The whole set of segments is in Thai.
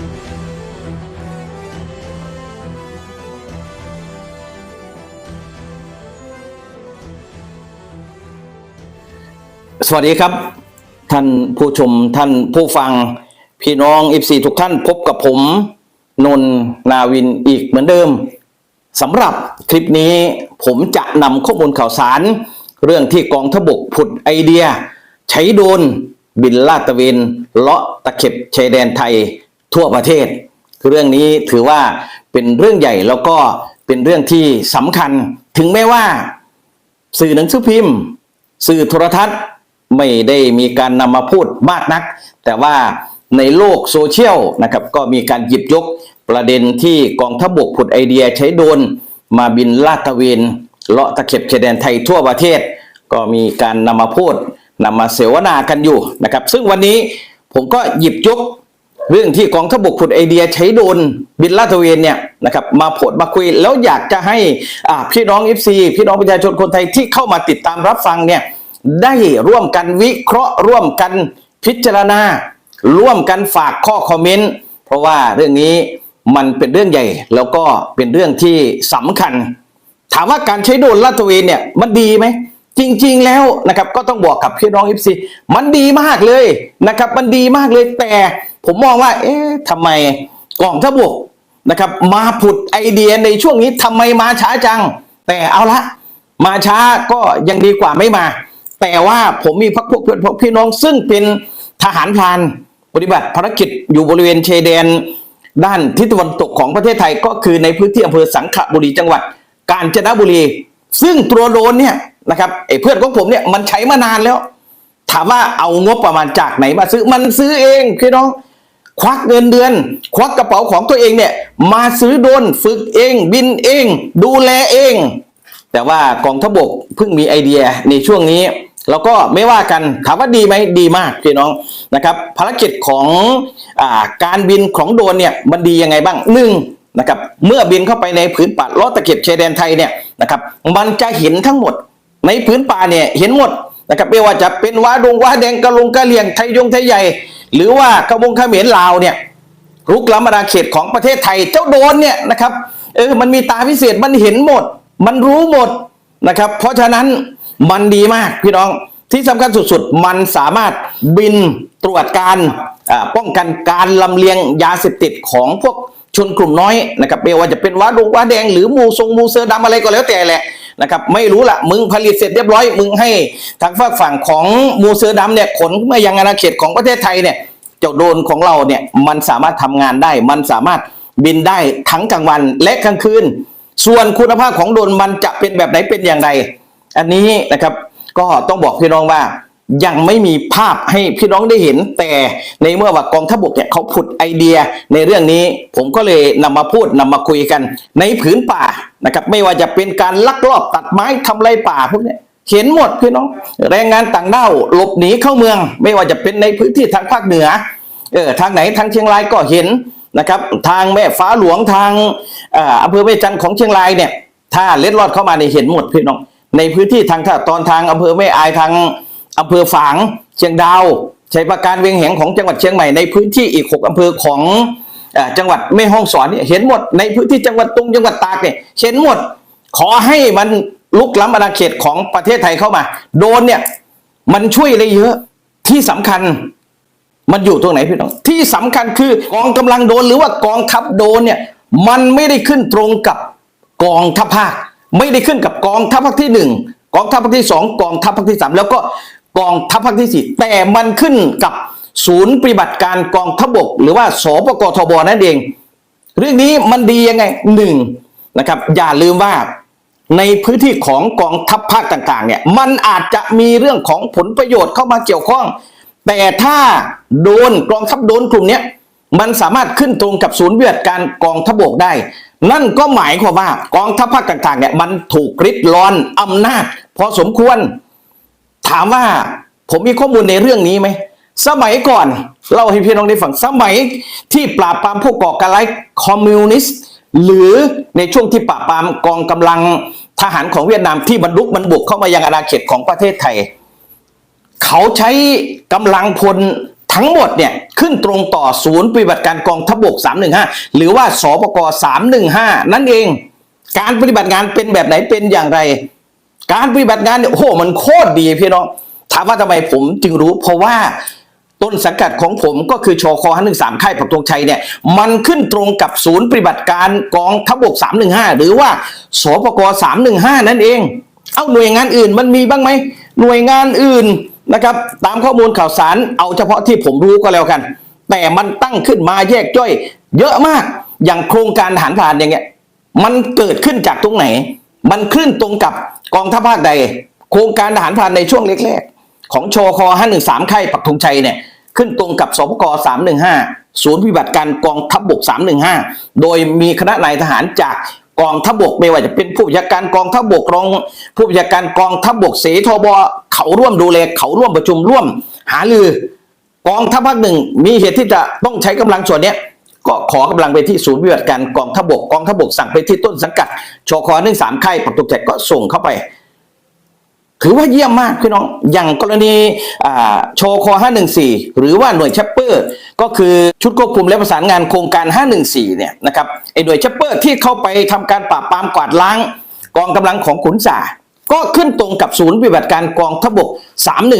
สวัสดีครับ ท่านผู้ชมท่านผู้ฟัง พี่น้องอีฟซีทุกท่านพบกับผมนนนาวินอีกเหมือนเดิมสำหรับคลิปนี้ผมจะนำข้อมูลข่าวสาร เรื่องที่กองทบกผุดไอเดีย ใช้โดนบินลาดตะเวนเลาะตะเข็บชายแดนไทย ทั่วประเทศเรื่องนี้ถือว่าเป็นเรื่องใหญ่แล้วก็เป็นเรื่องที่สำคัญ ถึงแม้ว่า สื่อหนังสือพิมพ์ สื่อโทรทัศน์ไม่ได้มีการนำมาพูดมากนัก แต่ว่าในโลกโซเชียลนะครับก็มีการหยิบยกประเด็นที่กองทัพบกผุดไอเดียใช้โดนมาบินลาดตระเวนเลาะตะเข็บชายแดนไทยทั่วประเทศ ก็มีการนำมาพูดนำมาเสวนากันอยู่นะครับ ซึ่งวันนี้ผมก็หยิบยก เรื่องที่กองทัพบกผุดไอเดียใช้โดนบินลาดตระเวนเนี่ยนะครับมาโพดมาคุยแล้วอยากจะให้พี่น้องเอฟซีพี่น้องประชาชนคนไทยที่เข้ามาติดตามรับฟังเนี่ยได้ร่วมกันวิเคราะห์ร่วมกันพิจารณา ร่วมกันฝากข้อคอมเมนต์เพราะว่าเรื่องนี้มันเป็นเรื่องใหญ่แล้วก็เป็นเรื่องที่สำคัญ ถามว่าการใช้โดนลาดตระเวนเนี่ยมันดีไหม จริงๆแล้วนะครับก็ต้องบอกกับพี่น้องอิฟซีมันดีมากเลยนะครับมันดีมากเลยแต่ผมมองว่า เอ๊ะทำไมกองทัพบกนะครับมาผุดไอเดียในช่วงนี้ทำไมมาช้าจัง แต่เอาละ มาช้าก็ยังดีกว่าไม่มา แต่ว่าผมมีพักพวกเพื่อนพี่น้องซึ่งเป็นทหารพรานปฏิบัติภารกิจอยู่บริเวณชายแดน ด้านทิศตะวันตกของประเทศไทยก็คือในพื้นที่อำเภอสังขบุรีจังหวัด กาญจนบุรี ซึ่งตัวโดนเนี่ย นะครับไอ้เพื่อนของผมเนี่ยมันใช้มานานแล้ว ถามว่าเอางบประมาณจากไหนมาซื้อมันซื้อเองพี่น้อง ควักเงินเดือน ควักกระเป๋าของตัวเองเนี่ย มาซื้อโดนฝึกเอง บินเอง ดูแลเอง แต่ว่ากองทพบกเพิ่งมีไอเดียในช่วงนี้แล้วก็ไม่ว่ากันถามว่าดีไหมดีมากพี่น้องนะครับ ภารกิจของอาการบินของโดนเนี่ยมันดียังไงบ้างหนึ่งนะครับเมื่อบินเข้าไปในผืนป่าล้อตะเข็บชายแดนไทยเนี่ยนะครับมันจะเห็นทั้งหมด ในผืนป่าเนี่ยเห็นหมดนะครับไม่ว่าจะเป็นว้าดงว้าแดงกะลงกะเหลี่ยงไทยยงไทยใหญ่ หรือว่ากระมงเขมรลาวเนี่ยรุกล้ำอาณาเขตของประเทศไทยเจ้าโดนเนี่ยนะครับเออมันมีตาพิเศษมันเห็นหมด มันรู้หมดนะครับ เพราะฉะนั้นมันดีมากพี่น้องที่สำคัญสุดๆ มันสามารถบินตรวจการป้องกันการลำเลียงยาเสพติดของพวกชนกลุ่มน้อยนะครับไม่ว่าจะเป็นว้าดงว้าแดงหรือมูทรงมูเซอร์ดำอะไรก็แล้วแต่แหละ นะครับไม่รู้ละมึงผลิตเสร็จเรียบร้อย มึงให้ทางฝากฝั่งของมูเซอร์ดำเนี่ยขนมายังอาณาเขตของประเทศไทยเนี่ยเจ้าโดนของเราเนี่ยมันสามารถทำงานได้ มันสามารถบินได้ทั้งกลางวันและกลางคืน ส่วนคุณภาพของโดนมันจะเป็นแบบไหนเป็นอย่างไร อันนี้นะครับก็ต้องบอกพี่น้องว่ายังไม่มีภาพให้พี่น้องได้เห็นแต่ในเมื่อว่ากองทัพบกเนี่ยเขาผุดไอเดียในเรื่องนี้ ผมก็เลยนำมาพูดนำมาคุยกันในผืนป่า นะครับไม่ว่าจะเป็นการลักลอบตัดไม้ทำลายป่าพวกนี้เห็นหมดพี่น้องแรงงานต่างด้าวหลบหนีเข้าเมือง ไม่ว่าจะเป็นในพื้นที่ทางภาคเหนือเออทางไหนทางเชียงรายก็เห็นนะครับทางแม่ฟ้าหลวงทางอำเภอแม่จันทร์ของเชียงรายเนี่ยถ้าเล็ดลอดเข้ามาในยเห็นหมดพี่น้อง ในพื้นที่ทางตอนทางอำเภอแม่อายทางอำเภอฝางเชียงดาวชัยประการเวียงแหงของจังหวัดเชียงใหม่ในพื้นที่อีกหกอำเภอของ จังหวัดแม่ฮ่องสอนเนี่ยเห็นหมดในพื้นที่จังหวัดตรงจังหวัดตากเนี่ยเห็นหมด ขอให้มันลุกล้ำอาณาเขตของประเทศไทยเข้ามา โดนเนี่ยมันช่วยอะได้เยอะที่สำคัญมันอยู่ตรงไหนพี่น้อง ที่สำคัญคือกองกำลังโดนหรือว่ากองทัพโดนเนี่ยมันไม่ได้ขึ้นตรงกับกองทัพภาค ไม่ได้ขึ้นกับกองทัพภาคที่หนึ่งกองทัพภาคที่สองกองทัพภาคที่สามแล้วก็กองทัพภาคที่สี่แต่มันขึ้นกับ ศูนย์ปฏิบัติการกองทบก หรือว่าสปกทบนั่นเอง เรื่องนี้มันดียังไงหนึ่งนะครับอย่าลืมว่าในพื้นที่ของกองทัพภาคต่างๆเนี่ยมันอาจจะมีเรื่องของผลประโยชน์เข้ามาเกี่ยวข้อง แต่ถ้าโดนกองทัพโดนกลุ่มเนี้ยมันสามารถขึ้นตรงกับศูนย์ปฏิบัติการกองทัพบกได้ นั่นก็หมายความว่ากองทัพภาคต่างๆเนี่ยมันถูกริดรอนอำนาจ พอสมควร ถามว่าผมมีข้อมูลในเรื่องนี้ไหม สมัยก่อนเล่าให้พี่น้องได้ฟังสมัยที่ปราบปรามผู้ก่อการร้ายคอมมิวนิสต์หรือในช่วงที่ปราบปรามกองกำลังทหารของเวียดนามที่บรรลุกมันบุกเข้ามายังอาณาเขตของประเทศไทย เขาใช้กำลังพลทั้งหมดเนี่ยขึ้นตรงต่อศูนย์ปฏิบัติการกองทัพบก 315 หรือว่าสปก 315 นั่นเอง การปฏิบัติงานเป็นแบบไหนเป็นอย่างไร การปฏิบัติงานเนี่ยโอ้โหมันโคตรดีพี่น้องถามว่าทำไมผมจึงรู้เพราะว่า ต้นสังกัดของผมก็คือชคอห้าหนึ่งสามค่ายปักธงชัยเนี่ยมันขึ้นตรงกับศูนย์ปฏิบัติการกองทัพบกสามหนึ่งห้าหรือว่าสปกสามหนึ่งห้านั่นเอง เอาหน่วยงานอื่นมันมีบ้างไหมหน่วยงานอื่นนะครับ ตามข้อมูลข่าวสารเอาเฉพาะที่ผมรู้ก็แล้วกัน แต่มันตั้งขึ้นมาแยกย่อย เยอะมากอย่างโครงการทหารผ่านอย่างเงี้ยมันเกิดขึ้นจากตรงไหน มันขึ้นตรงกับกองทัพภาคใด โครงการทหารพรานในช่วงแรกๆ ของโชคอ513 ค่ายปักธงชัยเนี่ยขึ้นตรงกับสปก315 ศูนย์ปฏิบัติการกองทัพบก 315 โดยมีคณะนายทหารจากกองทัพบกไม่ว่าจะเป็นผู้บัญชาการกองทัพบกรองผู้บัญชาการกองทัพบกเสทบเขาร่วมดูแลเขาร่วมประชุมร่วม หาลือกองทัพภาคหนึ่งมีเหตุที่จะต้องใช้กำลังส่วนนี้ก็ขอกำลังไปที่ศูนย์ปฏิบัติการกองทัพบกกองทัพบกสั่งไปที่ต้นสังกัดชคหนึ่งสามค่ายปักตกแจกก็ส่งเข้าไป ถือว่าเยี่ยมมากพี่น้อง อย่างกรณีโชคห้าหนึ่งสี่หรือว่าหน่วยแชปเปอร์ ก็คือชุดควบคุมและประสานงานโครงการ 514 เนี่ยนะครับไอหน่วยแชปเปอร์ที่เข้าไปทำการปราบปรามกวาดล้าง กองกำลังของขุนจ่าก็ขึ้นตรงกับศูนย์ปฏิบัติการกองทัพบก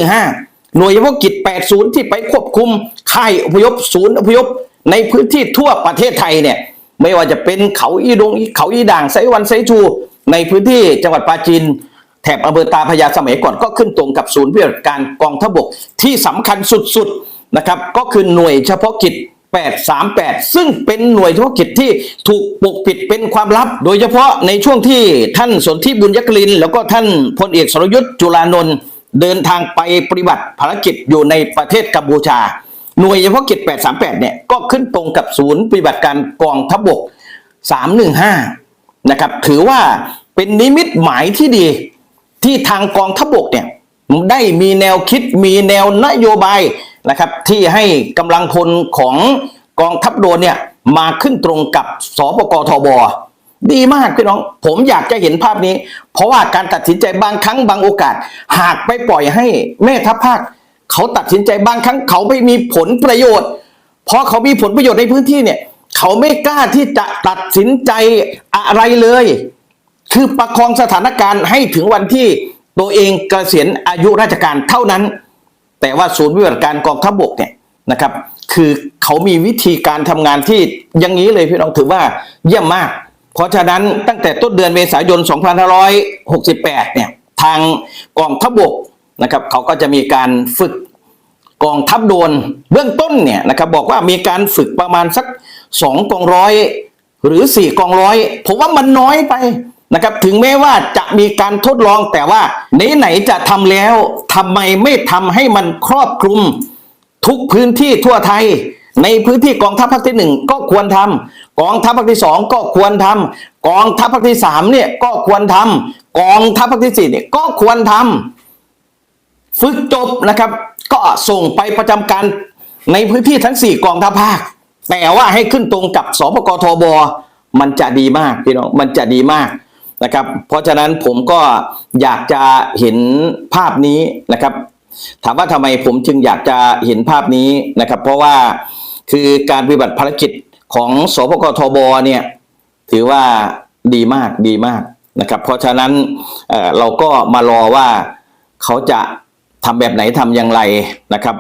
315 หน่วยเฉพาะกิจ 80 ที่ไปควบคุมค่ายอพยพศูนย์อพยพ ในพื้นที่ทั่วประเทศไทยเนี่ยไม่ว่าจะเป็นเขาอีดงเขาอีด่างไซวันไซชู ในพื้นที่จังหวัดปราจีน แถบอำเภอตาพยาสมัยก่อนก็ขึ้นตรงกับศูนย์ปฏิบัติการกองทบกที่สำคัญสุดๆนะครับก็คือหน่วยเฉพาะกิจ 838 ซึ่งเป็นหน่วยเฉพาะกิจที่ถูกปกปิดเป็นความลับ โดยเฉพาะในช่วงที่ท่านสนธิบุญยกลิน แล้วก็ท่านพลเอกสรยุทธ์จุลานนท์เดินทางไปปฏิบัติภารกิจอยู่ในประเทศกัมพูชา หน่วยเฉพาะกิจ 838 เนี่ยก็ขึ้นตรงกับศูนย์ปฏิบัติการกองทบก 315 นะครับถือว่าเป็นนิมิตหมายที่ดี ที่ทางกองทัพบกเนี่ยได้มีแนวคิดมีแนวนโยบายนะครับที่ให้กำลังพลของกองทัพโดนเนี่ยมาขึ้นตรงกับสปกทบดีมากพี่น้อง ผมอยากจะเห็นภาพนี้ เพราะว่าการตัดสินใจบางครั้งบางโอกาส หากไปปล่อยให้แม่ทัพภาค เขาตัดสินใจบางครั้งเขาไม่มีผลประโยชน์ เพราะเขามีผลประโยชน์ในพื้นที่เนี่ย เขาไม่กล้าที่จะตัดสินใจอะไรเลย คือประคองสถานการณ์ให้ถึงวันที่ตัวเองเกษียณอายุราชการเท่านั้น แต่ว่าศูนย์วิบัตการกองทัพบกเนี่ยนะครับ คือเขามีวิธีการทำงานที่อย่างนี้เลยพี่น้องถือว่าเยี่ยมมาก เพราะฉะนั้นตั้งแต่ต้นเดือนเมษายน 2568 เนี่ยทางกองทัพบกนะครับเขาก็จะมีการฝึกกองทัพโดนเบื้องต้นเนี่ยนะครับบอกว่ามีการฝึกประมาณสักสองกองร้อยหรือสี่กองร้อยผมว่ามันน้อยไป นะครับถึงแม้ว่าจะมีการทดลองแต่ว่าไหนๆจะทำแล้วทำไมไม่ทำให้มันครอบคลุม ทุกพื้นที่ทั่วไทย ในพื้นที่กองทัพภาคที่หนึ่งก็ควรทำกองทัพภาคที่สองก็ควรทำกองทัพภาคที่สามเนี่ยก็ควรทำกองทัพภาคที่สี่เนี่ยก็ควรทำฝึกจบนะครับ ก็ส่งไปประจำการในพื้นที่ทั้ง4กองทัพภาค แต่ว่าให้ขึ้นตรงกับสปกทบมันจะดีมากพี่น้องมันจะดีมาก นะครับ เพราะฉะนั้นผมก็อยากจะเห็นภาพนี้นะครับ ถามว่าทำไมผมจึงอยากจะเห็นภาพนี้นะครับ เพราะว่าคือการปฏิบัติภารกิจของสปกทบเนี่ยถือว่าดีมากดีมากนะครับ เพราะฉะนั้นเเราก็มารอว่าเขาจะทำแบบไหนทำอย่างไรนะครับ